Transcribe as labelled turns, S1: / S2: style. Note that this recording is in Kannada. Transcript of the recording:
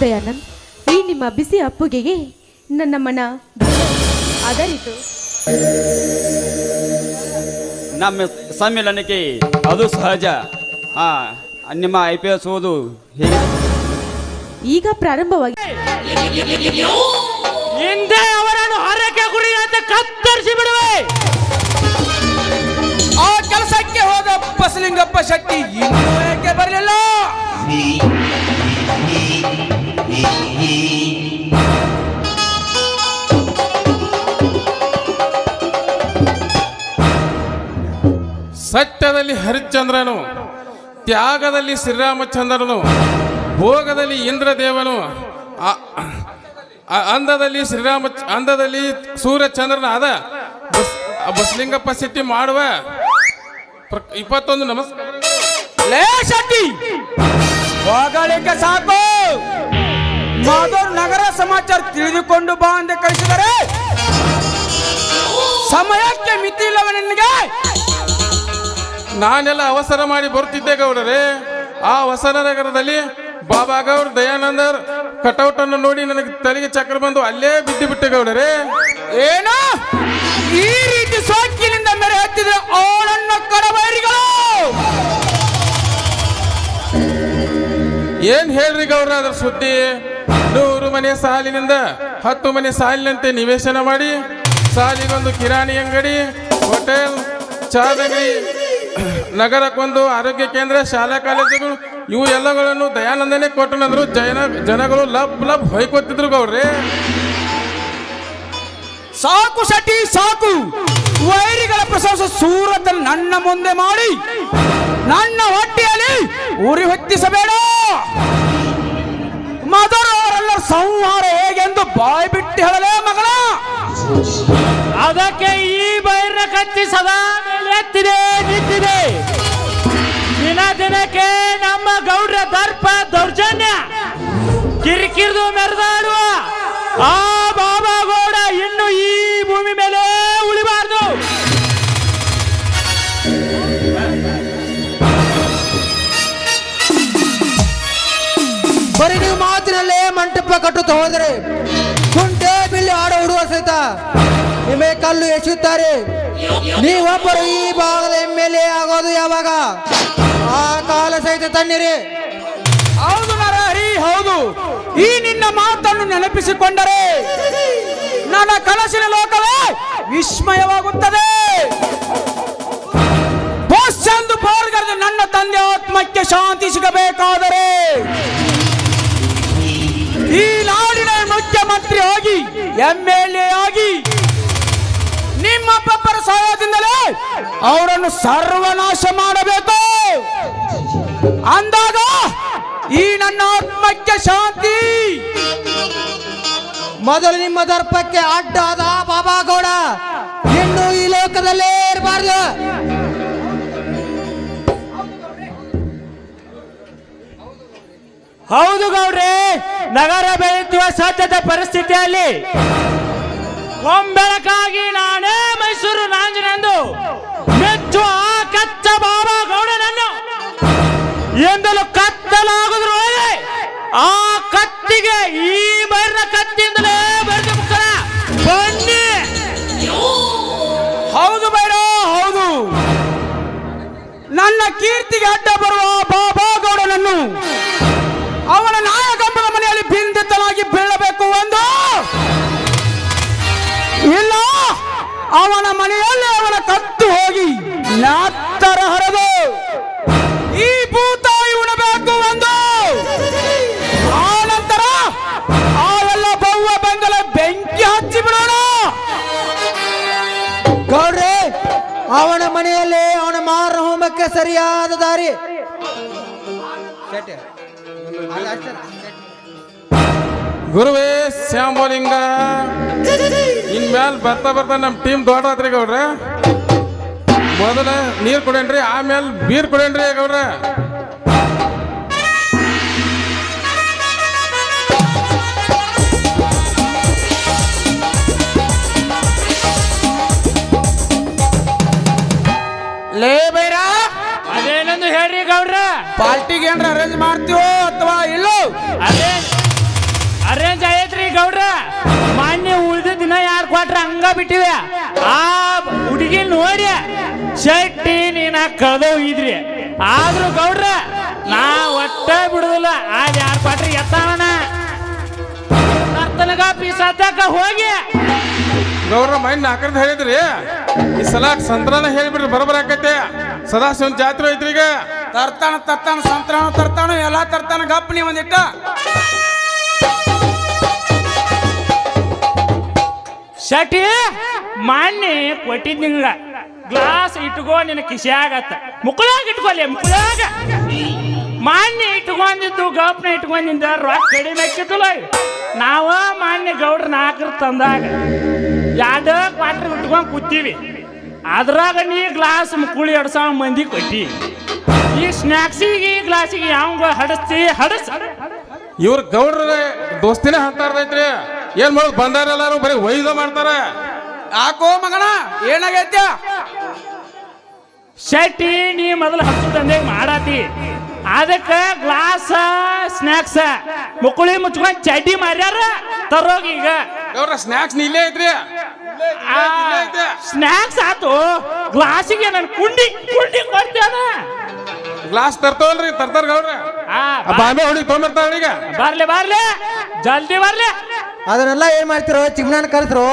S1: ನಿಮ್ಮ ಬಿಸಿ ಅಪ್ಪುಗೆಗೆ ನನ್ನ ಮನ ಅದರಿತು
S2: ನಮ್ಮ ಸಮ್ಮೇಳನಕ್ಕೆ ಅದು ಸಹಜ. ಹಾ ನಿಮ್ಮ ಐ ಪಿ ಎಸ್ ಓದು
S1: ಈಗ ಪ್ರಾರಂಭವಾಗಿ
S3: ಹಿಂದೆ ಅವರನ್ನು ಹರಕೆ ಗುರಿ ಅಂತ ಕತ್ತರಿಸಿ ಬಿಡುವೆ.
S4: ಆ ಕೆಲಸಕ್ಕೆ ಹೋದ ಬಸಲಿಂಗಪ್ಪ ಶಕ್ತಿ ಇನ್ನೂ ಏಕೆ ಬರಲಿಲ್ಲ?
S5: ಸತ್ಯದಲ್ಲಿ ಹರಿಶ್ಚಂದ್ರನು, ತ್ಯಾಗದಲ್ಲಿ ಶ್ರೀರಾಮಚಂದ್ರನು, ಭೋಗದಲ್ಲಿ ಇಂದ್ರದೇವನು ಅಂಧದಲ್ಲಿ ಶ್ರೀರಾಮ ಅಂಧದಲ್ಲಿ ಸೂರ್ಯಚಂದ್ರನ ಅದ. ಬಸ್ ಬಸಲಿಂಗಪ್ಪ ಶೆಟ್ಟಿ ಮಾಡುವ ಇಪ್ಪತ್ತೊಂದು ನಮಸ್ಕಾರ.
S4: ಲೇ ಶೆಟ್ಟಿ! ಸಾಕು! ಮಾಧವ್ ನಗರ ಸಮಾಚಾರ ತಿಳಿದುಕೊಂಡು ಬಾ ಅಂತ ಕಳಿಸಿದರೆ ಸಮಯಕ್ಕೆ ಮಿತಿ ಇಲ್ಲವ ನಿನಗೆ.
S5: ನಾನೆಲ್ಲ ಅವಸರ ಮಾಡಿ ಬರುತ್ತಿದ್ದೆ ಗೌಡರೇ. ಆ ಹೊಸನ ನಗರದಲ್ಲಿ ಬಾಬಾ ಗೌಡ್ ದಯಾನಂದರ್ ಕಟೌಟ್ ಅನ್ನು ನೋಡಿ ನನಗೆ ತಲೆಗೆ ಚಕ್ರ ಬಂದು ಅಲ್ಲೇ ಬಿದ್ದು ಬಿಟ್ಟೆ ಗೌಡರೇ.
S4: ಏನು? ಈ ರೀತಿ ಸೋಂಕಿನಿಂದ ಮೇರೆ ಹತ್ತಿದ್ರೆ ಅವಳನ್ನ ಕಡಬೈರಿಗಳು
S5: ಏನ್ ಹೇಳ್ರಿ ಗೌಡ್ರ ಅದ್ರ ಸುದ್ದಿ? ಮನೆ ಸಾಲಿನಿಂದ ಹತ್ತು ಮನೆ ಸಾಲಿನಂತೆ ನಿವೇಶನ ಮಾಡಿ, ಸಾಲಿಗೊಂದು ಕಿರಾಣಿ ಅಂಗಡಿ, ಹೋಟೆಲ್ ಚಾದಂಗಡಿ ನಗರಕ್ಕೊಂದು ಆರೋಗ್ಯ ಕೇಂದ್ರ, ಶಾಲಾ ಕಾಲೇಜುಗಳು, ಇವು ಎಲ್ಲಗಳನ್ನು ದಯಾನಂದನೇ ಕೊಟ್ಟನಂದ್ರು ಜನ ಜನಗಳು ಲಬ್ ಲಬ್ ಹೊಯ್ಕೊತಿದ್ರು ಗೌಡ್ರಿ.
S4: ಸಾಕು ಶಟಿ ಸಾಕು. ವೈರಿಗಳ ಪ್ರಶಂಸ ಸೂರತ ನನ್ನ ಮುಂದೆ ಮಾಡಿ, ನನ್ನ ಹೊಟ್ಟೆಯಲ್ಲಿ ಉರಿ ಹೊತ್ತಿಸಬೇಡ ಸಂಹಾರ ಹೇಗೆಂದು ಬಾಯಿ ಬಿಟ್ಟು ಹೇಳಲೇ ಮಗಳ
S3: ಅದಕ್ಕೆ ಈ ಬೈರ ಕತ್ತಿ ಸದಾ ಎತ್ತಿದೆ ನಿಂತಿದೆ. ದಿನ ದಿನಕ್ಕೆ ನಮ್ಮ ಗೌಡ್ರ ದರ್ಪ ದೌರ್ಜನ್ಯ. ಕಿರಿಕಿರಿದು ಮೆರೆದಾಡುವ ಆ ಬಾಬಾ ಗೌಡ ಇನ್ನು ಈ ಭೂಮಿ ಮೇಲೆ ಉಳಿಬಾರ್ದು.
S6: ಬರೀ ನೀವು ಮಾತಿನಲ್ಲೇ ಮಂಟಪ ಕಟ್ಟುತ್ತಾ ಹೋದರೆ ಕುಂಟೆ ಬಿಲ್ಲಿ ಆಡ ಹುಡುಗ ಸಹಿತ ನಿಮಗೆ ಕಲ್ಲು ಎಸೆಯುತ್ತಾರೆ. ನೀವೊಬ್ಬರು ಈ ಭಾಗದ ಎಂ ಎಲ್ ಎ ಆಗೋದು ಯಾವಾಗ? ಆ ಕಾಲ ಸಹಿತ ತನ್ನಿರಿ
S4: ಹೌದು ನರಹರಿ ಹೌದು. ಈ ನಿನ್ನ ಮಾತನ್ನು ನೆನಪಿಸಿಕೊಂಡರೆ ನನ್ನ ಕನಸಿನ ಲೋಕವೇ ವಿಸ್ಮಯವಾಗುತ್ತದೆ. postseason ಪೋರ್ಗರು ನನ್ನ ತಂದೆ ಆತ್ಮಕ್ಕೆ ಶಾಂತಿ ಸಿಗಬೇಕಾದರೆ ಈ ನಾಡಿನ ಮುಖ್ಯಮಂತ್ರಿ ಆಗಿ ಎಂ ಎಲ್ ಎ ಆಗಿ ನಿಮ್ಮಪ್ಪರ ಸಹಾಯದಿಂದಲೇ ಅವರನ್ನು ಸರ್ವನಾಶ ಮಾಡಬೇಕು. ಅಂದಾಗ ಈ ನನ್ನ ಆತ್ಮಕ್ಕೆ ಶಾಂತಿ.
S6: ಮೊದಲು ನಿಮ್ಮ ದರ್ಪಕ್ಕೆ ಅಡ್ಡಾದ ಬಾಬಾಗೌಡ ಇನ್ನು ಈ ಲೋಕದಲ್ಲೇ ಇರಬಾರ್ದು.
S3: ಹೌದು ಗೌಡ್ರಿ, ನಗರ ಬೆಳೆಯುವ ಸದ್ಯದ ಪರಿಸ್ಥಿತಿಯಲ್ಲಿ ಒಂಬೆಳಕಾಗಿ ನಾನೇ ಮೈಸೂರು ನಾಂಜನೆಂದು ಹೆಚ್ಚು ಆ ಕಚ್ಚ ಬಾಬಾ ಗೌಡನನ್ನು ಎಂದಲೂ ಕತ್ತಲಾಗುದ್ರು ಆ ಕತ್ತಿಗೆ ಈ ಬೈರ್ನ ಕತ್ತಿಯಿಂದಲೇ ಬರೆದು ಮುಖರ ಬನ್ನಿ.
S4: ಹೌದು ಬೈರೋ, ಹೌದು. ನನ್ನ ಕೀರ್ತಿಗೆ ಅಡ್ಡ ಬರುವ ಬಾಬಾ ಗೌಡನನ್ನು ಅವನ ನಾಯಕಂಬನ ಮನೆಯಲ್ಲಿ ಬಿಂದಿತನಾಗಿ ಬೀಳಬೇಕು ಒಂದು ಇಲ್ಲ ಅವನ ಮನೆಯಲ್ಲಿ ಅವನ ಕತ್ತು ಹೋಗಿ ನಾತ್ತರ ಹರದು ಈ ಭೂತಾಯಿ ಉಣಬೇಕು ಒಂದು ಆ ನಂತರ ಆ ಎಲ್ಲ ಬವ್ವ ಬೆಂಗಲ ಬೆಂಕಿ ಹಚ್ಚಿ ಬಿಡೋಣ.
S6: ಗೌಡ್ರೆ ಅವನ ಮನೆಯಲ್ಲಿ ಅವನ ಮಾರ ಹೋಮಕ್ಕೆ ಸರಿಯಾದ ದಾರಿ.
S5: ಗುರುವೇ ಶ್ಯಾಮಲಿಂಗ ಇನ್ಮ್ಯಾಲ ಬರ್ತಾ ಬರ್ತಾ ನಮ್ಮ ಟೀಮ್ ದೊಡ್ಡದ್ರಿ ಗೌಡ್ರ ಮೊದಲ ನೀರ್ ಕೊಡೇನ್ರಿ ಆಮೇಲೆ ಬೀರ್ ಕೊಡೇನ್ರಿ ಗೌಡ್ರ
S3: ಬಿಟ್ಟಿವೆ. ಆ ಹುಡುಗಿ ನೋಡಿ ಶೆಟ್ಟಿ ನೀನ ಕಳೆದೋಗಿದ್ರಿ ಆದ್ರೂ ಗೌಡ್ರ ನಾ ಒಟ್ಟ ಬಿಡುದಿಲ್ಲ. ಆ ಯಾರ ಪಾಟ್ರಿ ಎತ್ತಾನ ನರ್ತನಗ ಪೀಸತ್ತಕ ಹೋಗಿ.
S5: ಗೌಡ್ರ ಮೈನ್ ನಾಕರ್ ಹೇಳಿದ್ರಿ. ಈ ಸಲ ಸಂತ್ರಾನ ಹೇಳ್ಬಿಡ್ರಿ ಬರಬರಾಕತ್ತೆ ಸದಾಶಿವನ್ ಜಾತ್ರೆ ಐತ್ರಿ ಈಗ
S4: ತರ್ತಾನ ತರ್ತಾನ ಸಂತ್ರಾನ ತರ್ತಾನ ಎಲ್ಲಾ ತರ್ತಾನ ಗಪ್ ನೀ ಒಂದಿಟ್ಟ.
S3: ಶಟಿ ಮಾನ್ಯ ಕೊಟ್ಟಿದ್ ನಿಂಗ. ಗ್ಲಾಸ್ ಇಟ್ಕೋ, ನಿನ್ನ ಆಗತ್ತ. ಮುಕ್ಕಳಾಗ ಇಟ್ಕೊಲ್ಲಿ ಮುಕ್ಕಳಾಗ. ಮಾನ್ಯ ಇಟ್ಕೊಂಡಿದ್ದು, ಗೌಪ್ನ ಇಟ್ಕೊಂಡಿದ್ದ ರೊಕ್ಕ ಕಡಿಮೆ ಹಾಕಿದ್ದಲ್ಲ. ನಾವ ಮಾನ್ಯ ಗೌಡ್ರ ನಾಲ್ಕರ ತಂದಾಗ ಯಾವ್ದೋ ಕ್ವಾಟ್ರ್ ಇಟ್ಕೊಂಡ್ ಕೂತೀವಿ. ಅದ್ರಾಗ ನೀ ಗ್ಲಾಸ್ ಮುಕುಳಿ ಎರಡು ಸಾವಿರ ಮಂದಿ ಕೊಟ್ಟಿ. ಈ ಸ್ನ್ಯಾಕ್ಸಿಗೆ, ಈ ಗ್ಲಾಸಿಗೆ ಯಾವ ಹಡಸ್ತಿ? ಹಡಸ್.
S5: ಇವ್ರ ಗೌಡ್ರ ದೋಸ್ತಿನ ಅಂತಾರ್ದೈತ್ರಿ ಏನ್ ಮಾಡೋದು? ಬಂದಾರ ಎಲ್ಲಾರು ಬರೀ ಒಯ್ದ ಮಾಡ್ತಾರ.
S4: ಯಾಕೋ ಮಗಣ ಏನಾಗೈತೆ?
S3: ಶೆಟ್ಟಿ ನೀ ಮೊದಲು ಹತ್ತು ತಂದೆ ಮಾಡಾತಿ. ಅದಕ್ಕ ಗ್ಲಾಸ್ ಸ್ನ್ಯಾಕ್ಸ್ ಮುಕ್ಕುಳಿ ಮುಚ್ಕೊಂಡ್ ಚಡ್ಡಿ ಮಾರ್ಯಾರ ತರೋಗಿ ಈಗ.
S5: ಅವ್ರ ಸ್ನಾಕ್ಸ್ ಇಲ್ಲೇ ಐತ್ರಿ
S3: ಸ್ನ್ಯಾಕ್ಸ್ ಆತು. ಗ್ಲಾಸಿಗೆ ನನ್ ಕುಂಡಿ ಕುಂಡಿ ಕೊಡ್ತೇನ
S5: ಗ್ಲಾಸ್ ತರ್ತವಲ್ರಿ ತರ್ತಾರ ಬಾಂಬೆ ಹುಡುಗಿ ತೊಗೊಂಬರ್ತಾಳ ಈಗ.
S3: ಬರ್ಲಿ ಬರ್ಲಿ. ಜಲ್ದಿ ಬರ್ಲಿ.
S6: ಅದನ್ನೆಲ್ಲ ಏನ್ ಮಾಡ್ತಿರೋ ಚಿಮ್ನಾನ್ ಕಲ್ತ್ರು?